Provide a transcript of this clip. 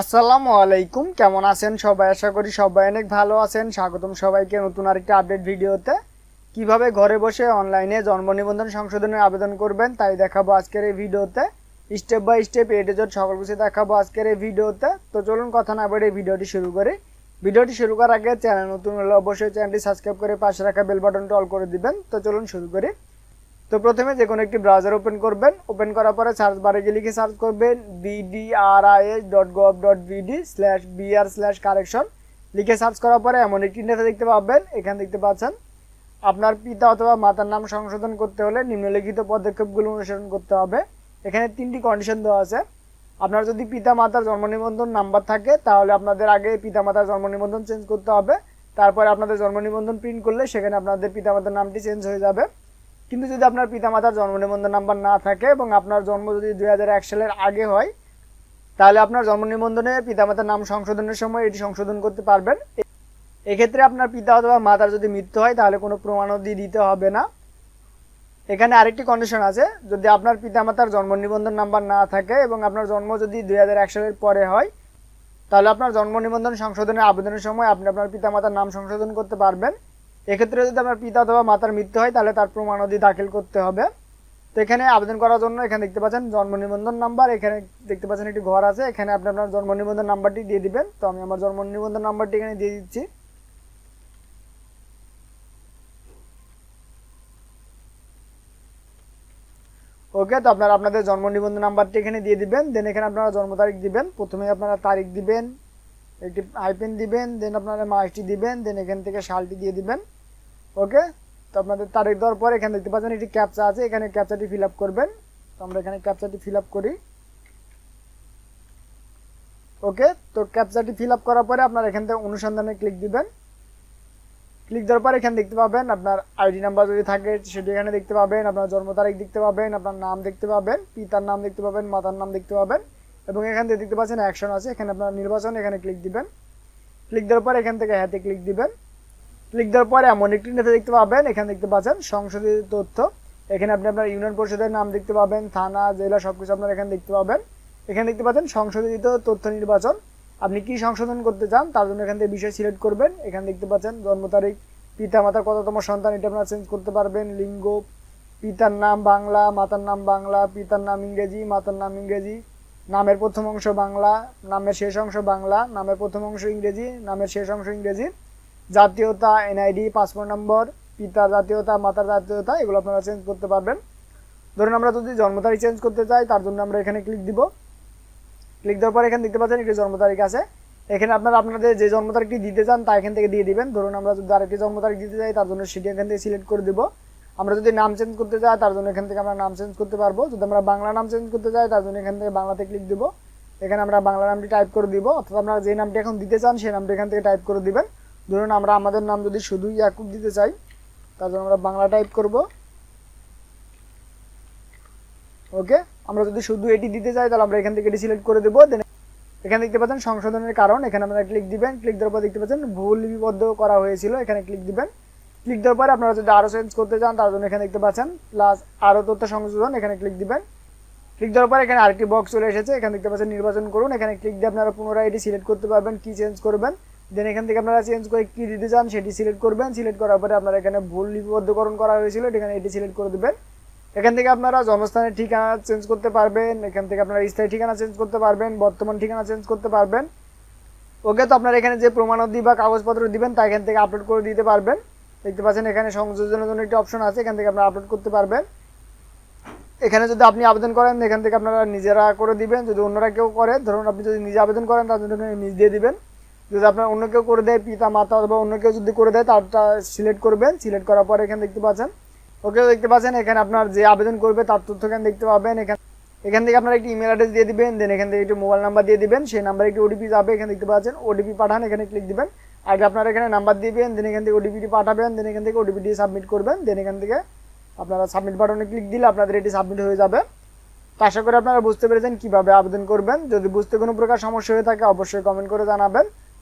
আসসালামু আলাইকুম। কেমন আছেন সবাই? আশা করি সবাই অনেক ভালো আছেন। স্বাগতম সবাইকে নতুন আরেকটি আপডেট ভিডিওতে। কীভাবে ঘরে বসে অনলাইনে জন্ম নিবন্ধন সংশোধনের আবেদন করবেন তাই দেখাবো আজকের এই ভিডিওতে। স্টেপ বাই স্টেপ এ সকল কিছু দেখাবো আজকের এই ভিডিওতে। তো চলুন কথা না এই ভিডিওটি শুরু করি। ভিডিওটি শুরু করার আগে চ্যানেল নতুন হলে অবশ্যই চ্যানেলটি সাবস্ক্রাইব করে পাশে রাখা বেল বাটনটা অল করে দিবেন। তো চলুন শুরু করি। তো প্রথমে যে কোনো একটি ব্রাউজার ওপেন করবেন। ওপেন করার পরে সার্চ বারে গিয়ে লিখে সার্চ করবেন BDRIS dot gov dot BD slash BR slash correction লিখে সার্চ করার পরে এমন একটি নেতা দেখতে পাবেন। এখানে দেখতে পাচ্ছেন, আপনার পিতা অথবা মাতার নাম সংশোধন করতে হলে নিম্নলিখিত পদক্ষেপগুলো অনুসরণ করতে হবে। এখানে তিনটি কন্ডিশন দেওয়া আছে। আপনার যদি পিতা মাতার জন্ম নিবন্ধন নাম্বার থাকে, তাহলে আপনাদের আগে পিতা মাতার জন্ম নিবন্ধন চেঞ্জ করতে হবে। তারপরে আপনাদের জন্ম নিবন্ধন প্রিন্ট করলে সেখানে আপনাদের পিতা মাতার নামটি চেঞ্জ হয়ে যাবে। কিন্তু যদি আপনার পিতামাতার জন্ম নিবন্ধন নাম্বার না থাকে এবং আপনার জন্ম যদি দুই হাজার এক সালের আগে হয়, তাহলে আপনার জন্ম নিবন্ধনে পিতামাতার নাম সংশোধনের সময় এটি সংশোধন করতে পারবেন। এক্ষেত্রে আপনার পিতা অথবা মাতার যদি মৃত্যু হয়, তাহলে কোনো প্রমাণাদি দিতে হবে না। এখানে আরেকটি কন্ডিশন আছে, যদি আপনার পিতামাতার জন্ম নিবন্ধন নাম্বার না থাকে এবং আপনার জন্ম যদি দুই হাজার এক সালের পরে হয়, তাহলে আপনার জন্ম নিবন্ধন সংশোধনের আবেদনের সময় আপনি আপনার পিতামাতার নাম সংশোধন করতে পারবেন। এক্ষেত্রে যদি আমার পিতা অথবা মাতার মৃত্যু হয়, তাহলে তার প্রমাণাদি দাখিল করতে হবে। তো এখানে আবেদন করার জন্য এখানে দেখতে পাচ্ছেন জন্ম নিবন্ধন নাম্বার, এখানে দেখতে পাচ্ছেন একটি ঘর আছে, এখানে আপনি আপনার জন্ম নিবন্ধন নাম্বারটি দিয়ে দিবেন। তো আমি আমার জন্ম নিবন্ধন নাম্বারটি এখানে দিয়ে দিচ্ছি। ওকে, তো আপনারা আপনাদের জন্ম নিবন্ধন নাম্বারটি এখানে দিয়ে দিবেন, দেন এখানে আপনারা জন্ম তারিখ দিবেন প্রথমে আপনারা তারিখ দিবেন, একটি আইপেন দিবেন, দেন আপনারা মাসটি দিবেন, দেন এখান থেকে সালটি দিয়ে দিবেন। ওকে? তো আপনাদের তারিখ দেওয়ার পর এখানে দেখতে পাচ্ছেন একটি ক্যাপচা আছে, এখানে ক্যাপচাটি ফিল করবেন। তো আমরা এখানে ক্যাপচাটি ফিল করি। ওকে? তো ক্যাপচাটি ফিল করার পরে আপনার এখান থেকে অনুসন্ধানে ক্লিক দিবেন। ক্লিক দেওয়ার পর এখানে দেখতে পাবেন আপনার আইডি নাম্বার যদি থাকে, সেটি এখানে দেখতে পাবেন। আপনার জন্ম তারিখ দেখতে পাবেন, আপনার নাম দেখতে পাবেন, পিতার নাম দেখতে পাবেন, মাতার নাম দেখতে পাবেন এবং এখান থেকে দেখতে পাচ্ছেন অ্যাকশন আছে। এখানে আপনার নির্বাচন এখানে ক্লিক দিবেন। ক্লিক দেওয়ার পর এখান থেকে হ্যাতে ক্লিক দিবেন। ক্লিক দেওয়ার পরে এমন একটি নেতা দেখতে পাবেন, এখানে দেখতে পাচ্ছেন সংশোধিত তথ্য। এখানে আপনি আপনার ইউনিয়ন পরিষদের নাম দেখতে পাবেন, থানা, জেলা, সবকিছু আপনার এখানে দেখতে পাবেন। এখানে দেখতে পাচ্ছেন সংশোধিত তথ্য নির্বাচন। আপনি কি সংশোধন করতে চান, তার জন্য এখান থেকে বিষয় সিলেক্ট করবেন। এখানে দেখতে পাচ্ছেন জন্ম তারিখ পিতা মাতার কততম সন্তান, এটা আপনারা চেঞ্জ করতে পারবেন। লিঙ্গ, পিতার নাম বাংলা, মাতার নাম বাংলা, পিতার নাম ইংরেজি, মাতার নাম ইংরেজি, নামের প্রথম অংশ বাংলা, নামের শেষ অংশ বাংলা, নামের প্রথম অংশ ইংরেজি, নামের শেষ অংশ ইংরেজি। জাতীয়তা এনআইডি পাসপোর্ট নম্বর পিতার জাতীয়তা, মাতার জাতীয়তা, এগুলো আপনারা চেঞ্জ করতে পারবেন। ধরুন আমরা যদি জন্ম তারিখ চেঞ্জ করতে চাই, তার জন্য আমরা এখানে ক্লিক দিব। ক্লিক দেওয়ার পর এখানে দেখতে পাচ্ছেন একটি জন্ম তারিখ আছে। এখানে আপনারা আপনাদের যে জন্ম তারিখটি দিতে চান, তা এখান থেকে দিয়ে দিবেন। ধরুন আমরা যদি আরেকটি জন্ম তারিখ দিতে চাই, তার জন্য সেটি এখান থেকে সিলেক্ট করে দিব। আমরা যদি নাম চেঞ্জ করতে চাই, তার জন্য এখান থেকে আমরা নাম চেঞ্জ করতে পারব। যদি আমরা বাংলা নাম চেঞ্জ করতে চাই, তার জন্য এখান থেকে বাংলাতে ক্লিক দিব। এখানে আমরা বাংলা নামটি টাইপ করে দিব। অথবা আপনারা যে নামটি এখন দিতে চান, সেই নামটি এখান থেকে টাইপ করে দিবেন। ধরুন আমরা আমাদের নাম যদি শুধু ইয়াকুব দিতে চাই তার জন্য আমরা বাংলা টাইপ করব। ওকে আমরা যদি শুধু এটি দিতে চাই, তাহলে আমরা এখান থেকে এটি সিলেক্ট করে দেবো। দেন এখানে দেখতে পাচ্ছেন সংশোধনের কারণ। এখানে আপনারা ক্লিক দিবেন। ক্লিক দেওয়ার পর দেখতে পাচ্ছেন ভুল লিপিবদ্ধ করা হয়েছিল। এখানে ক্লিক দিবেন। ক্লিক দেওয়ার পরে আপনারা যদি আরও চেঞ্জ করতে চান, তার জন্য এখানে দেখতে পাচ্ছেন প্লাস আরও তথ্য সংশোধন। এখানে ক্লিক দিবেন। ক্লিক দেওয়ার পর এখানে আরেকটি বক্স চলে এসেছে। এখানে দেখতে পাচ্ছেন নির্বাচন করুন। এখানে ক্লিক দিয়ে আপনারা পুনরায় এটি সিলেক্ট করতে পারবেন, কি চেঞ্জ করবেন। দেন এখান থেকে আপনারা চেঞ্জ করে কি দিতে চান সেটি সিলেক্ট করবেন। সিলেক্ট করার পরে আপনারা এখানে ভুল লিপিবদ্ধকরণ করা হয়েছিল এখানে এটি সিলেক্ট করে দেবেন। এখান থেকে আপনারা জন্মস্থানের ঠিকানা চেঞ্জ করতে পারবেন, এখান থেকে আপনারা স্থায়ী ঠিকানা চেঞ্জ করতে পারবেন, বর্তমান ঠিকানা চেঞ্জ করতে পারবেন। ওকে, তো আপনারা এখানে যে প্রমাণাদি বা কাগজপত্র দিবেন, তা এখান থেকে আপলোড করে দিতে পারবেন। দেখতে পাচ্ছেন এখানে সংযোজনের জন্য একটি অপশন আছে, এখান থেকে আপনারা আপলোড করতে পারবেন। এখানে যদি আপনি আবেদন করেন, এখান থেকে আপনারা নিজেরা করে দিবেন। যদি অন্যরা কেউ করে, ধরুন আপনি যদি নিজে আবেদন করেন, তার জন্য নিজ দিয়ে দিবেন। যদি আপনার অন্য কেউ করে দেয় পিতা, মাতা অথবা অন্য কেউ যদি করে দেয়, তারটা সিলেক্ট করবেন। সিলেক্ট করার পর এখানে দেখতে পাচ্ছেন। ওকে, দেখতে পাচ্ছেন, এখানে আপনার যে আবেদন করবে তার তথ্য এখানে দেখতে পাবেন। এখানে, এখান থেকে আপনার একটি ইমেল অ্যাড্রেস দিয়ে দিবেন দেন এখান থেকে একটি মোবাইল নাম্বার দিয়ে দিবেন। সেই নাম্বারে একটি ওটিপি যাবে, এখানে দেখতে পাচ্ছেন ওটিপি পাঠান, এখানে ক্লিক দিবেন। আগে আপনারা এখানে নাম্বার দিবেন দেন এখান থেকে ওটিপিটি পাঠাবেন দেন এখান থেকে ওটিপি দিয়ে সাবমিট করবেন। দেন এখান থেকে আপনারা সাবমিট বাটনে ক্লিক দিলে আপনাদের এটি সাবমিট হয়ে যাবে। তো আশা করি আপনারা বুঝতে পেরেছেন কীভাবে আবেদন করবেন। যদি বুঝতে কোনো প্রকার সমস্যা হয়ে থাকে, অবশ্যই কমেন্ট করে জানাবেন।